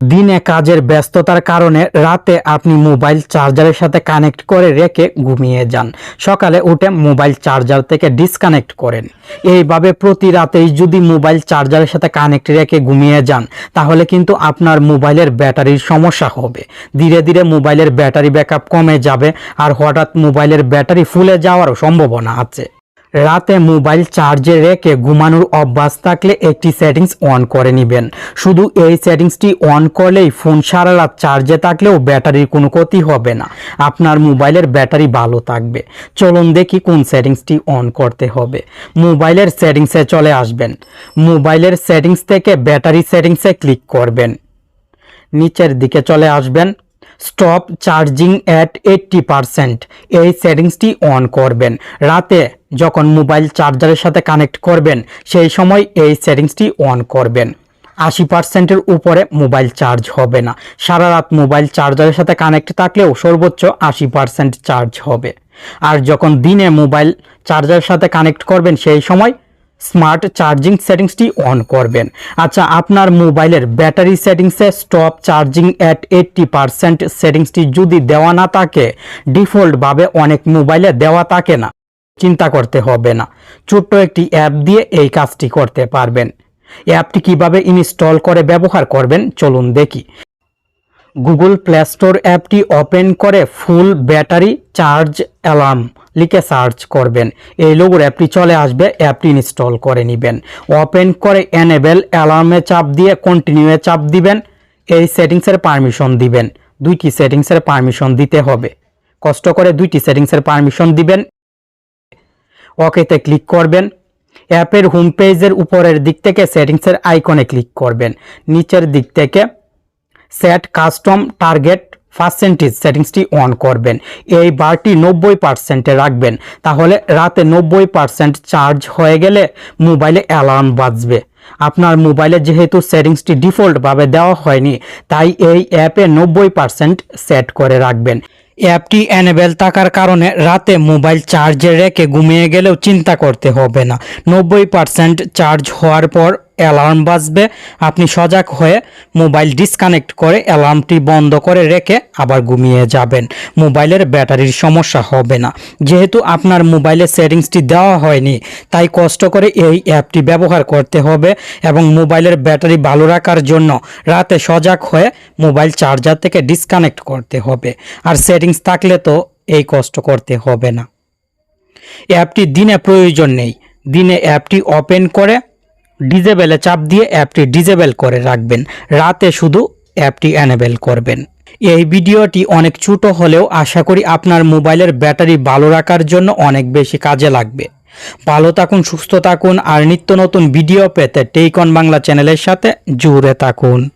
দিনে কাজের ব্যস্ততার কারণে রাতে আপনি মোবাইল চার্জারের সাথে কানেক্ট করে রেখে ঘুমিয়ে যান। সকালে উঠে মোবাইল চার্জার থেকে ডিসকানেক্ট করেন। এইভাবে প্রতি রাতেই যদি মোবাইল চার্জারের সাথে কানেক্ট রেখে ঘুমিয়ে যান, তাহলে কিন্তু আপনার মোবাইলের ব্যাটারির সমস্যা হবে। ধীরে ধীরে মোবাইলের ব্যাটারি ব্যাকআপ কমে যাবে আর হঠাৎ মোবাইলের ব্যাটারি ফুলে যাওয়ারও সম্ভাবনা আছে। রাতে মোবাইল চার্জে রেখে ঘুমানোর অভ্যাস থাকলে একটি সেটিংস অন করে নেবেন। শুধু এই সেটিংসটি অন করলেই ফোন সারা রাত চার্জে থাকলেও ব্যাটারির কোনো ক্ষতি হবে না। আপনার মোবাইলের ব্যাটারি ভালো থাকবে। চলুন দেখি কোন সেটিংসটি অন করতে হবে। মোবাইলের সেটিংসে চলে আসবেন। মোবাইলের সেটিংস থেকে ব্যাটারি সেটিংসে ক্লিক করবেন। নিচের দিকে চলে আসবেন। Stop charging at eighty percent. এই সেটিংসটি অন করবেন। রাতে যখন মোবাইল চার্জারের সাথে কানেক্ট করবেন, সেই সময় এই সেটিংসটি অন করবেন। আশি পার্সেন্টের উপরে মোবাইল চার্জ হবে না। সারা রাত মোবাইল চার্জারের সাথে কানেক্ট থাকলেও সর্বোচ্চ আশি পার্সেন্ট চার্জ হবে। আর যখন দিনে মোবাইল চার্জারের সাথে কানেক্ট করবেন, সেই সময় স্মার্ট চার্জিং সেটিংসটি অন করবেন। আচ্ছা আপনার মোবাইলের ব্যাটারি সেটিংসে stop charging at eighty percent সেটিংসটি যদি দেওয়া না থাকে, ডিফল্টভাবে অনেক মোবাইলে দেওয়া থাকে না। চিন্তা করতে হবে না। ছোট্ট একটি অ্যাপ দিয়ে এই কাজটি করতে পারবেন। অ্যাপটি কীভাবে ইনস্টল করে ব্যবহার করবেন, চলুন দেখি। গুগল প্লে স্টোর অ্যাপটি ওপেন করে ফুল ব্যাটারি চার্জ অ্যালার্ম লিখে সার্চ করবেন। এই লোগোর অ্যাপটি চলে আসবে, অ্যাপটি ইনস্টল করে নেবেন। ওপেন করে এনেবেল অ্যালার্মে চাপ দিয়ে কন্টিনিউয়ে চাপ দিবেন, এই সেটিংসের পারমিশন দিবেন। দুইটি সেটিংসের পারমিশন দিতে হবে। কষ্ট করে দুইটি সেটিংসের পারমিশন দিবেন। ওকেতে ক্লিক করবেন। অ্যাপের হোম পেজের উপরের দিক থেকে সেটিংসের আইকনে ক্লিক করবেন। নিচের দিক থেকে সেট কাস্টম টার্গেট পার্সেন্টেজ সেটিংসটি অন করবেন। এই বারটি নব্বই পার্সেন্টে রাখবেন। তাহলে রাতে নব্বই পার্সেন্ট চার্জ হয়ে গেলে মোবাইলে অ্যালার্ম বাজবে। আপনার মোবাইলে যেহেতু সেটিংসটি ডিফল্টভাবে দেওয়া হয়নি, তাই এই অ্যাপে নব্বই পার্সেন্ট সেট করে রাখবেন। অ্যাপটি অ্যানেবেল থাকার কারণে রাতে মোবাইল চার্জে রেখে ঘুমিয়ে গেলেও চিন্তা করতে হবে না। নব্বই পার্সেন্ট চার্জ হওয়ার পর অ্যালার্ম বাজবে। আপনি সজাগ হয়ে মোবাইল ডিসকানেক্ট করে অ্যালার্মটি বন্ধ করে রেখে আবার ঘুমিয়ে যাবেন। মোবাইলের ব্যাটারির সমস্যা হবে না। যেহেতু আপনার মোবাইলের সেটিংসটি দেওয়া হয়নি, তাই কষ্ট করে এই অ্যাপটি ব্যবহার করতে হবে এবং মোবাইলের ব্যাটারি ভালো রাখার জন্য রাতে সজাগ হয়ে মোবাইল চার্জার থেকে ডিসকানেক্ট করতে হবে। আর সেটিংস থাকলে তো এই কষ্ট করতে হবে না। অ্যাপটি দিনে প্রয়োজন নেই। দিনে অ্যাপটি ওপেন করে ডিজেবেলে চাপ দিয়ে অ্যাপটি ডিজেবেল করে রাখবেন। রাতে শুধু অ্যাপটি অ্যানেবেল করবেন। এই ভিডিওটি অনেক ছোট হলেও আশা করি আপনার মোবাইলের ব্যাটারি ভালো রাখার জন্য অনেক বেশি কাজে লাগবে। ভালো থাকুন, সুস্থ থাকুন, আর নিত্য নতুন ভিডিও পেতে টেইকন বাংলা চ্যানেলের সাথে জুড়ে থাকুন।